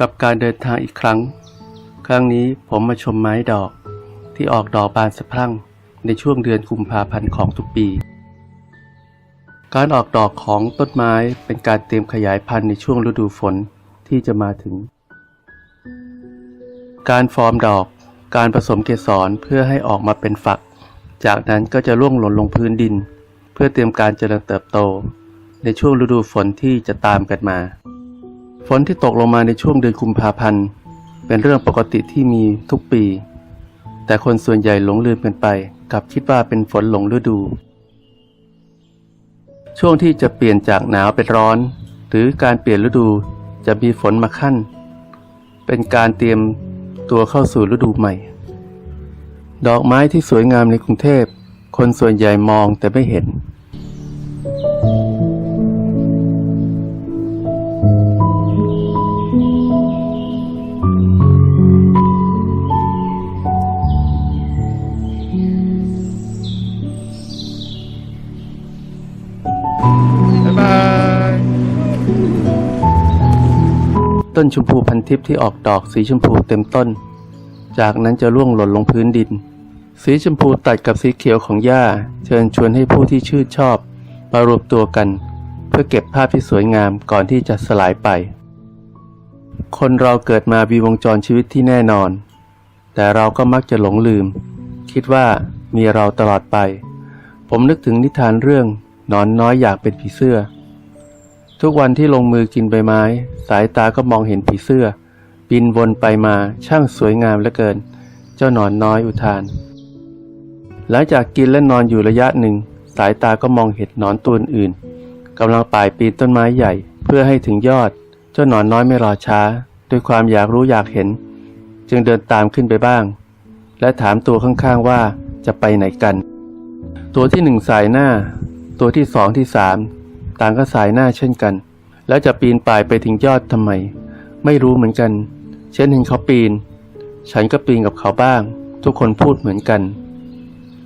กับการเดินทางอีกครั้ง ครั้งนี้ผมมาชมไม้ดอก ที่ออกดอกบานสะพรั่งในช่วงเดือนกุมภาพันธ์ของทุกปี การออกดอกของต้นไม้เป็นการเตรียมขยายพันธุ์ในช่วงฤดูฝนที่จะมาถึง การฟอร์มดอก การผสมเกสรเพื่อให้ออกมาเป็นฝัก จากนั้นก็จะร่วงหล่นลงพื้นดิน เพื่อเตรียมการเจริญเติบโต ในช่วงฤดูฝนที่จะตามกันมา ฝนที่ตกลงมาในช่วงเดือนกุมภาพันธ์ เป็นเรื่องปกติที่มีทุกปี แต่คนส่วนใหญ่หลงลืมกันไปกับคิดว่าเป็นฝนหลงฤดู ช่วงที่จะเปลี่ยนจากหนาวเป็นร้อน หรือการเปลี่ยนฤดูจะมีฝนมาขั้น เป็นการเตรียมตัวเข้าสู่ฤดูใหม่ ดอกไม้ที่สวยงามในกรุงเทพ คนส่วนใหญ่มองแต่ไม่เห็นบ๊า ต้นชมพูพันทิพย์ที่ออกดอกสีชมพูเต็มต้น จากนั้นจะร่วงหล่นลงพื้นดิน สีชมพูตัดกับสีเขียวของหญ้า เชิญชวนให้ผู้ที่ชื่นชอบมารวมตัวกัน เพื่อเก็บภาพที่สวยงามก่อนที่จะสลายไป คนเราเกิดมามีวงจรชีวิตที่แน่นอน แต่เราก็มักจะหลงลืม คิดว่ามีเราตลอดไป ผมนึกถึงนิทานเรื่องนอนน้อยอยากเป็นผีเสื้อ ทุกวันที่ลงมือกินใบไม้ สายตาก็มองเห็นผีเสื้อ บินวนไปมาช่างสวยงามเหลือเกิน เจ้าหนอนน้อยอุทาน หลังจากกินและนอนอยู่ระยะหนึ่ง สายตาก็มองเห็นหนอนตัวอื่นกำลังป่ายปีนต้นไม้ใหญ่ เพื่อให้ถึงยอด เจ้าหนอนน้อยไม่รอช้า ด้วยความอยากรู้อยากเห็น จึงเดินตามขึ้นไปบ้าง และถามตัวข้างๆว่าจะไปไหนกัน ตัวที่หนึ่งสายหน้า ตัวที่สองที่สาม ต่างก็สายหน้าเช่นกัน แล้วจะปีนป่ายไปถึงยอดทำไม ไม่รู้เหมือนกันฉันเห็นเขาปีน ฉันก็ปีนกับเขาบ้าง ทุกคนพูดเหมือนกัน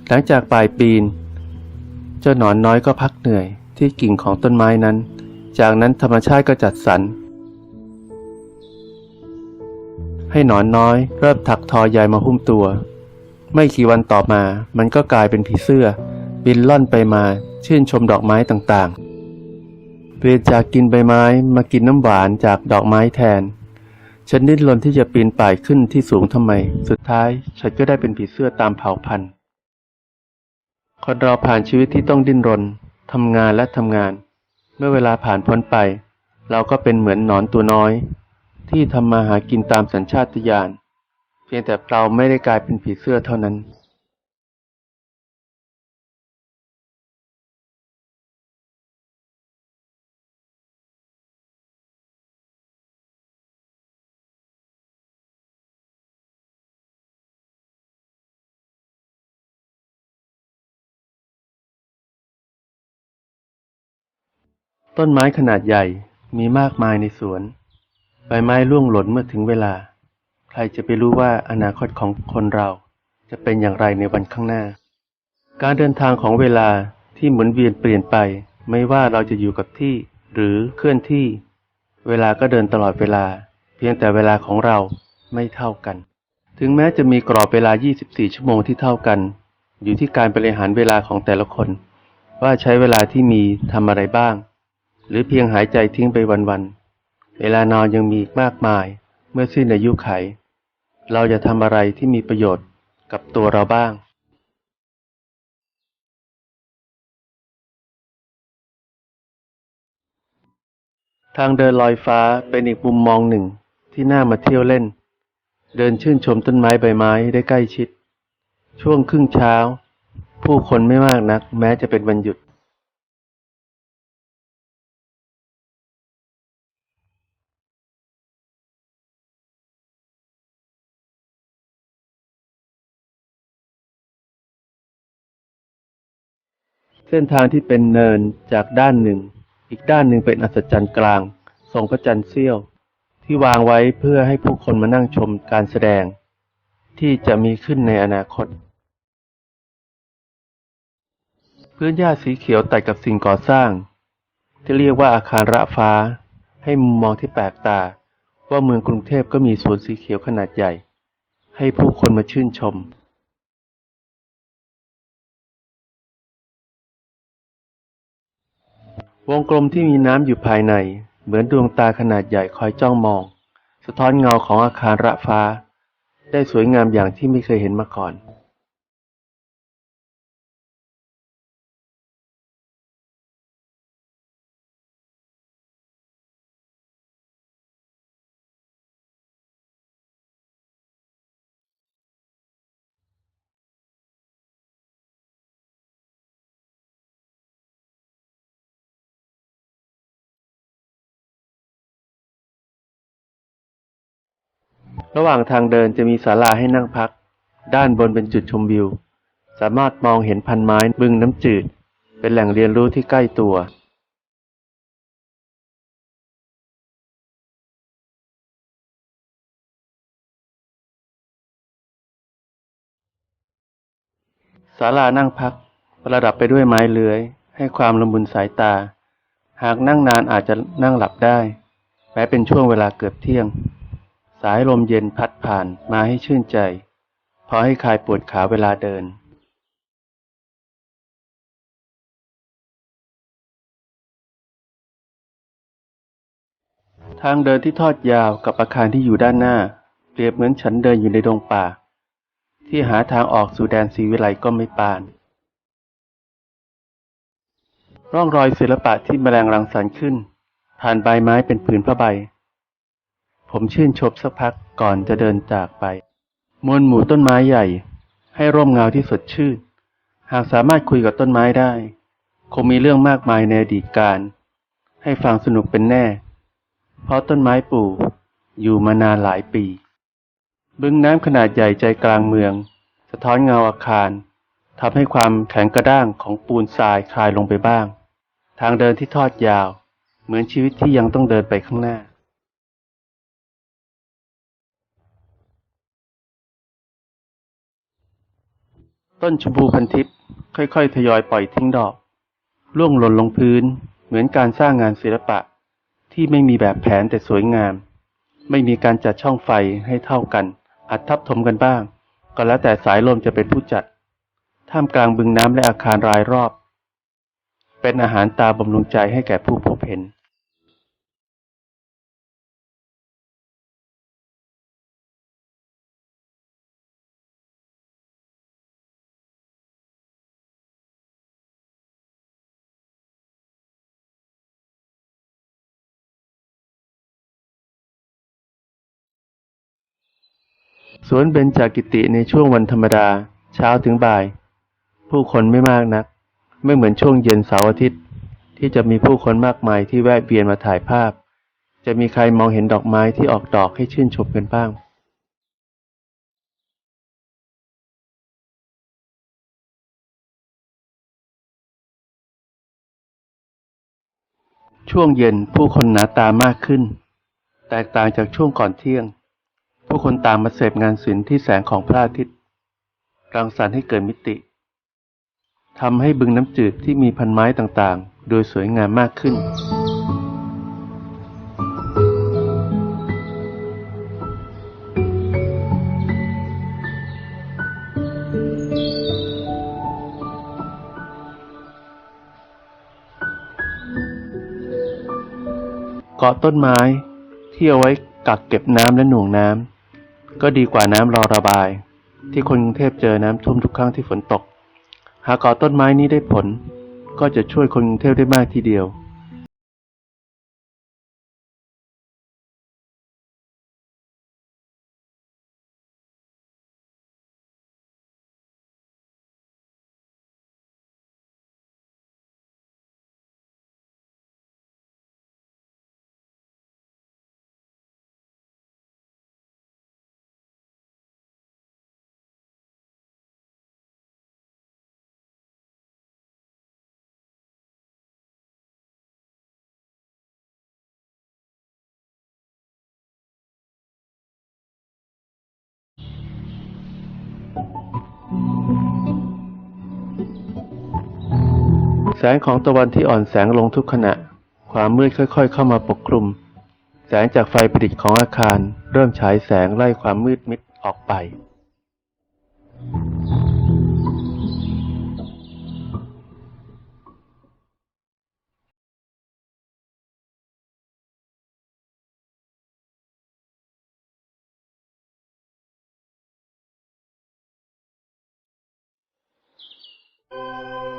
หลังจากป่ายปีน เจ้าหนอนน้อยก็พักเหนื่อยที่กิ่งของต้นไม้นั้น จากนั้นธรรมชาติก็จัดสรรให้หนอนน้อยเริ่มถักทอใยมาหุ้มตัว ไม่กี่วันต่อมา มันก็กลายเป็นผีเสื้อ บินล่อนไปมาชื่นชมดอกไม้ต่างๆ ปลี่ยนจากกินใบไม้มากินน้ำหวานจากดอกไม้แทน ฉันดิ้นรนที่จะปีนป่ายขึ้นที่สูงทำไม สุดท้ายฉันก็ได้เป็นผีเสื้อตามเผ่าพันธุ์ คนเราผ่านชีวิตที่ต้องดิ้นรนทำงานและทำงาน เมื่อเวลาผ่านพ้นไป เราก็เป็นเหมือนหนอนตัวน้อย ที่ทำมาหากินตามสัญชาตญาณเพียงแต่เราไม่ได้กลายเป็นผีเสื้อเท่านั้น ต้นไม้ขนาดใหญ่มีมากมายในสวน ใบไม้ร่วงหล่นเมื่อถึงเวลา ใครจะไปรู้ว่าอนาคตของคนเราจะเป็นอย่างไรในวันข้างหน้า การเดินทางของเวลาที่หมุนเวียนเปลี่ยนไป ไม่ว่าเราจะอยู่กับที่หรือเคลื่อนที่ เวลาก็เดินตลอดเวลา เพียงแต่เวลาของเราไม่เท่ากัน ถึงแม้จะมีกรอบเวลา 24 ชั่วโมงที่เท่ากัน อยู่ที่การบริหารเวลาของแต่ละคน ว่าใช้เวลาที่มีทำอะไรบ้าง หรือเพียงหายใจทิ้งไปวันๆ เวลานอนยังมีอีกมากมาย เมื่อสิ้นอายุไข เราจะทำอะไรที่มีประโยชน์กับตัวเราบ้างทางเดินลอยฟ้าเป็นอีกมุมมองหนึ่งที่น่ามาเที่ยวเล่น เดินชื่นชมต้นไม้ใบไม้ได้ใกล้ชิด ช่วงครึ่งเช้า ผู้คนไม่มากนัก แม้จะเป็นวันหยุด เส้นทางที่เป็นเนินจากด้านหนึ่ง อีกด้านหนึ่งเป็นอัศจรรย์กลางทรงพระจันทร์เสี้ยว ที่วางไว้เพื่อให้ผู้คนมานั่งชมการแสดง ที่จะมีขึ้นในอนาคต พื้นหญ้าสีเขียวตัดกับสิ่งก่อสร้าง ที่เรียกว่าอาคารระฟ้า ให้มุมมองที่แปลกตา ว่าเมืองกรุงเทพก็มีสวนสีเขียวขนาดใหญ่ ให้ผู้คนมาชื่นชม วงกลมที่มีน้ำอยู่ภายใน เหมือนดวงตาขนาดใหญ่คอยจ้องมอง สะท้อนเงาของอาคารระฟ้า ได้สวยงามอย่างที่ไม่เคยเห็นมาก่อน ระหว่างทางเดินจะมีศาลาให้นั่งพัก ด้านบนเป็นจุดชมวิว สามารถมองเห็นพันไม้บึงน้ำจืด เป็นแหล่งเรียนรู้ที่ใกล้ตัว ศาลานั่งพัก ประดับไปด้วยไม้เลื้อย ให้ความละมุนสายตา หากนั่งนานอาจจะนั่งหลับได้ แม้เป็นช่วงเวลาเกือบเที่ยง สายลมเย็นพัดผ่านมาให้ชื่นใจ พอให้คลายปวดขาเวลาเดิน ทางเดินที่ทอดยาวกับอาคารที่อยู่ด้านหน้า เปรียบเหมือนฉันเดินอยู่ในดงป่า ที่หาทางออกสู่แดนศรีวิไลก็ไม่ปาน ร่องรอยศิลปะที่แมลงรังสรรค์ขึ้นผ่านใบไม้เป็นผืนผ้าใบ ผมชื่นชมสักพักก่อนจะเดินจากไป มวลหมู่ต้นไม้ใหญ่ ให้ร่มเงาที่สดชื่น หากสามารถคุยกับต้นไม้ได้ คงมีเรื่องมากมายในอดีตการ ให้ฟังสนุกเป็นแน่ เพราะต้นไม้ปลูกอยู่มานานหลายปี บึงน้ำขนาดใหญ่ใจกลางเมือง สะท้อนเงาอาคารทำให้ความแข็งกระด้างของปูนทรายคลายลงไปบ้าง ทางเดินที่ทอดยาว เหมือนชีวิตที่ยังต้องเดินไปข้างหน้า ต้นชมพูพันทิพย์ค่อยๆ ทยอยปล่อยทิ้งดอกร่วงหล่นลงพื้น เหมือนการสร้างงานศิลปะ ที่ไม่มีแบบแผนแต่สวยงาม ไม่มีการจัดช่องไฟให้เท่ากันอาจทับถมกันบ้าง ก็แล้วแต่สายลมจะเป็นผู้จัด ท่ามกลางบึงน้ำและอาคารรายรอบ เป็นอาหารตาบำรุงใจให้แก่ผู้พบเห็น สวนเบญจกิติในช่วงวันธรรมดา เช้าถึงบ่าย ผู้คนไม่มากนัก ไม่เหมือนช่วงเย็นเสาร์อาทิตย์ ที่จะมีผู้คนมากมายที่แวะเวียนมาถ่ายภาพ จะมีใครมองเห็นดอกไม้ที่ออกดอกให้ชื่นชมกันบ้างช่วงเย็นผู้คนหนาตามากขึ้น แตกต่างจากช่วงก่อนเที่ยง ผู้คนต่างมาเสพงานศิลป์ที่แสงของพระอาทิตย์รังสรรค์ให้เกิดมิติทำให้บึงน้ำจืดที่มีพันไม้ต่างๆ โดยสวยงามมากขึ้น เกาะต้นไม้ที่เอาไว้กักเก็บน้ำและหน่วงน้ำ ก็ดีกว่าน้ำรอระบาย ที่คนกรุงเทพเจอน้ำท่วมทุกครั้งที่ฝนตก หากก่อต้นไม้นี้ได้ผล ก็จะช่วยคนกรุงเทพได้มากทีเดียว แสงของตะวันที่อ่อนแสงลงทุกขณะ ความมืดค่อย ๆ เข้ามาปกคลุม แสงจากไฟประดิษฐ์ของอาคาร เริ่มฉายแสงไล่ความมืดมิดออกไปเ